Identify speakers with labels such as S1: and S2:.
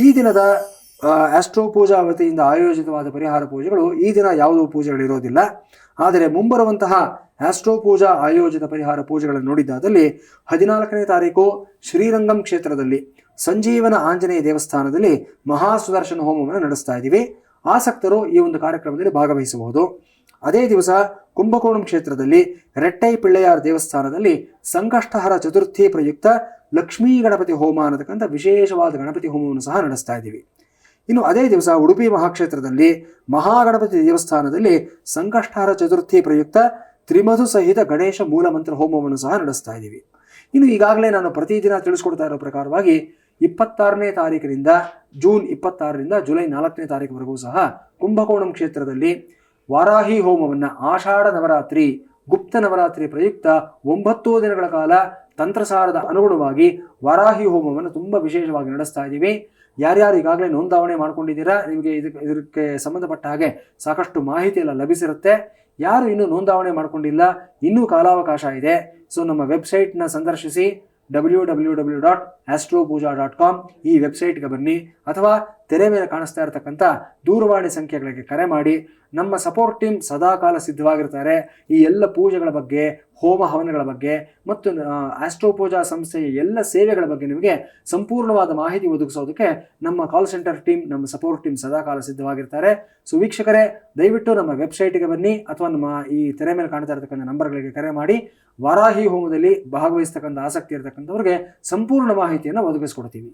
S1: ಈ ದಿನದ ಆಸ್ಟ್ರೋ ಪೂಜಾ ವತಿಯಿಂದ ಆಯೋಜಿತವಾದ ಪರಿಹಾರ ಪೂಜೆಗಳು ಈ ದಿನ ಯಾವುದೋ ಪೂಜೆಗಳಿರೋದಿಲ್ಲ. ಆದರೆ ಮುಂಬರುವಂತಹ ಆಸ್ಟ್ರೋ ಪೂಜಾ ಆಯೋಜಿತ ಪರಿಹಾರ ಪೂಜೆಗಳನ್ನು ನೋಡಿದ್ದಾದಲ್ಲಿ ಹದಿನಾಲ್ಕನೇ ತಾರೀಕು ಶ್ರೀರಂಗಂ ಕ್ಷೇತ್ರದಲ್ಲಿ, ಸಂಜೀವನ ಆಂಜನೇಯ ದೇವಸ್ಥಾನದಲ್ಲಿ ಮಹಾಸುದರ್ಶನ ಹೋಮವನ್ನು ನಡೆಸ್ತಾ ಇದ್ದೀವಿ. ಆಸಕ್ತರು ಈ ಒಂದು ಕಾರ್ಯಕ್ರಮದಲ್ಲಿ ಭಾಗವಹಿಸಬಹುದು. ಅದೇ ದಿವಸ ಕುಂಭಕೋಣಂ ಕ್ಷೇತ್ರದಲ್ಲಿ ರೆಟ್ಟೈ ಪಿಳ್ಳೆಯಾರ್ ದೇವಸ್ಥಾನದಲ್ಲಿ ಸಂಕಷ್ಟಹರ ಚತುರ್ಥಿ ಪ್ರಯುಕ್ತ ಲಕ್ಷ್ಮೀ ಗಣಪತಿ ಹೋಮ ಅನ್ನತಕ್ಕಂಥ ವಿಶೇಷವಾದ ಗಣಪತಿ ಹೋಮವನ್ನು ಸಹ ನಡೆಸ್ತಾ ಇದ್ದೀವಿ. ಇನ್ನು ಅದೇ ದಿವಸ ಉಡುಪಿ ಮಹಾಕ್ಷೇತ್ರದಲ್ಲಿ ಮಹಾಗಣಪತಿ ದೇವಸ್ಥಾನದಲ್ಲಿ ಸಂಕಷ್ಟಹರ ಚತುರ್ಥಿ ಪ್ರಯುಕ್ತ ತ್ರಿಮಧು ಸಹಿತ ಗಣೇಶ ಮೂಲಮಂತ್ರ ಹೋಮವನ್ನು ಸಹ ನಡೆಸ್ತಾ ಇದ್ದೀವಿ. ಇನ್ನು ಈಗಾಗಲೇ ನಾನು ಪ್ರತಿದಿನ ತಿಳಿಸ್ಕೊಡ್ತಾ ಇರೋ ಪ್ರಕಾರವಾಗಿ ಇಪ್ಪತ್ತಾರನೇ ತಾರೀಕಿನಿಂದ ಜೂನ್ ಇಪ್ಪತ್ತಾರರಿಂದ ಜುಲೈ ನಾಲ್ಕನೇ ತಾರೀಕುವರೆಗೂ ಸಹ ಕುಂಭಕೋಣಂ ಕ್ಷೇತ್ರದಲ್ಲಿ ವಾರಾಹಿ ಹೋಮವನ್ನು ಆಷಾಢ ನವರಾತ್ರಿ, ಗುಪ್ತ ನವರಾತ್ರಿ ಪ್ರಯುಕ್ತ ಒಂಬತ್ತು ದಿನಗಳ ಕಾಲ ತಂತ್ರಸಾರದ ಅನುಗುಣವಾಗಿ ವಾರಾಹಿ ಹೋಮವನ್ನು ತುಂಬ ವಿಶೇಷವಾಗಿ ನಡೆಸ್ತಾ ಇದ್ದೀವಿ. ಯಾರ್ಯಾರು ಈಗಾಗಲೇ ನೋಂದಾವಣೆ ಮಾಡ್ಕೊಂಡಿದ್ದೀರಾ, ನಿಮಗೆ ಇದಕ್ಕೆ ಇದಕ್ಕೆ ಸಂಬಂಧಪಟ್ಟ ಹಾಗೆ ಸಾಕಷ್ಟು ಮಾಹಿತಿ ಎಲ್ಲ ಲಭಿಸಿರುತ್ತೆ. ಯಾರು ಇನ್ನೂ ನೋಂದಾವಣೆ ಮಾಡ್ಕೊಂಡಿಲ್ಲ, ಇನ್ನೂ ಕಾಲಾವಕಾಶ ಇದೆ. ಸೊ, ನಮ್ಮ ವೆಬ್ಸೈಟ್ನ ಸಂದರ್ಶಿಸಿ, W W W dot astro Pooja dot com ಈ ವೆಬ್ಸೈಟ್ಗೆ ಬನ್ನಿ. ಅಥವಾ ತೆರೆ ಮೇಲೆ ಕಾಣಿಸ್ತಾ ಇರತಕ್ಕಂಥ ದೂರವಾಣಿ ಸಂಖ್ಯೆಗಳಿಗೆ ಕರೆ ಮಾಡಿ ನಮ್ಮ ಸಪೋರ್ಟ್ ಟೀಮ್ ಸದಾಕಾಲ ಸಿದ್ಧವಾಗಿರ್ತಾರೆ. ಈ ಎಲ್ಲ ಪೂಜೆಗಳ ಬಗ್ಗೆ, ಹೋಮ ಹವನಗಳ ಬಗ್ಗೆ ಮತ್ತು ಆಸ್ಟ್ರೋ ಪೂಜಾ ಸಂಸ್ಥೆಯ ಎಲ್ಲ ಸೇವೆಗಳ ಬಗ್ಗೆ ನಿಮಗೆ ಸಂಪೂರ್ಣವಾದ ಮಾಹಿತಿ ಒದಗಿಸೋದಕ್ಕೆ ನಮ್ಮ ಕಾಲ್ ಸೆಂಟರ್ ಟೀಮ್ ನಮ್ಮ ಸಪೋರ್ಟ್ ಟೀಮ್ ಸದಾಕಾಲ ಸಿದ್ಧವಾಗಿರ್ತಾರೆ. ಸೊ ವೀಕ್ಷಕರೇ, ದಯವಿಟ್ಟು ನಮ್ಮ ವೆಬ್ಸೈಟ್ಗೆ ಬನ್ನಿ ಅಥವಾ ನಮ್ಮ ಈ ತೆರೆ ಮೇಲೆ ಕಾಣ್ತಾ ಇರತಕ್ಕಂಥ ನಂಬರ್ಗಳಿಗೆ ಕರೆ ಮಾಡಿ. ವಾರಾಹಿ ಹೋಮದಲ್ಲಿ ಭಾಗವಹಿಸ್ತಕ್ಕಂಥ ಆಸಕ್ತಿ ಇರತಕ್ಕಂಥವ್ರಿಗೆ ಸಂಪೂರ್ಣ ಮಾಹಿತಿಯನ್ನು ಒದಗಿಸ್ಕೊಡ್ತೀವಿ.